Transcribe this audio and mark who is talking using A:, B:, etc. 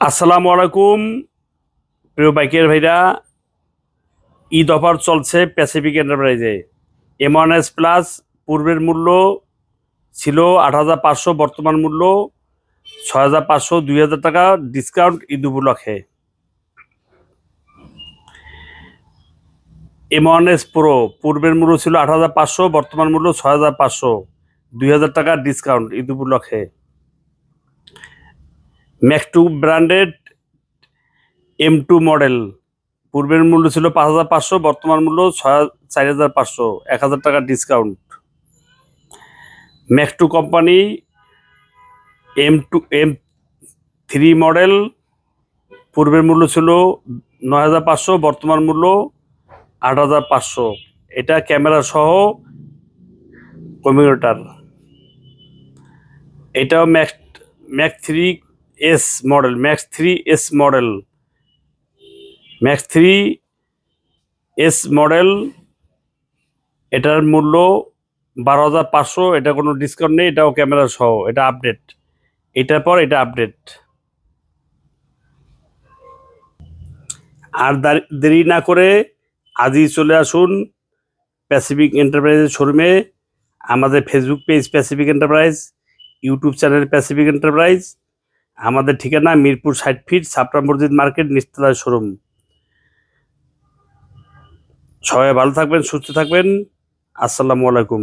A: আসসালামু আলাইকুম, প্রিয় বাইকের ভাইরা। ঈদ অফার চলছে প্যাসিফিক এন্টারপ্রাইজে এম ওয়ান এস প্লাস পূর্বের মূল্য ছিল আট হাজার পাঁচশো, বর্তমান মূল্য ছয় হাজার পাঁচশো, দুই হাজার টাকা ডিসকাউন্ট ঈদ উপলক্ষে। এম ওয়ান এস প্রো পূর্বের মূল্য ছিল আট হাজার পাঁচশো, বর্তমান মূল্য ছয় হাজার পাঁচশো, দুই হাজার টাকা ডিসকাউন্ট ঈদ উপলক্ষে। ম্যাক্টু ব্র্যান্ডেড এম টু মডেল পূর্বের মূল্য ছিল পাঁচ হাজার পাঁচশো, বর্তমান মূল্য ছয় চার হাজার পাঁচশো, এক হাজার টাকা discount ম্যাক্টু company M two M three model পূর্বের মূল্য ছিল নয় হাজার পাঁচশো, বর্তমান মূল্য আট হাজার পাঁচশো। এটা ক্যামেরা সহ কম্পিউটার এটাও max max three S model max three S model max three S model এটার মূল্য বারো হাজার পাঁচশো, এটা কোনো ডিসকাউন্ট নেই, এটাও ক্যামেরা সহ, এটা আপডেট এটার পর এটা আপডেট আর দেরি না করে আজই চলে আসুন প্যাসিফিক এন্টারপ্রাইজের শোরুমে আমাদের Facebook page Pacific enterprise YouTube channel Pacific enterprise আমাদের ঠিকানা মিরপুর ষাট ফিট সাপরা মসজিদ মার্কেট নিস্তলার শোরুম। সবাই ভালো থাকবেন, সুস্থ থাকবেন। আসসালামু আলাইকুম।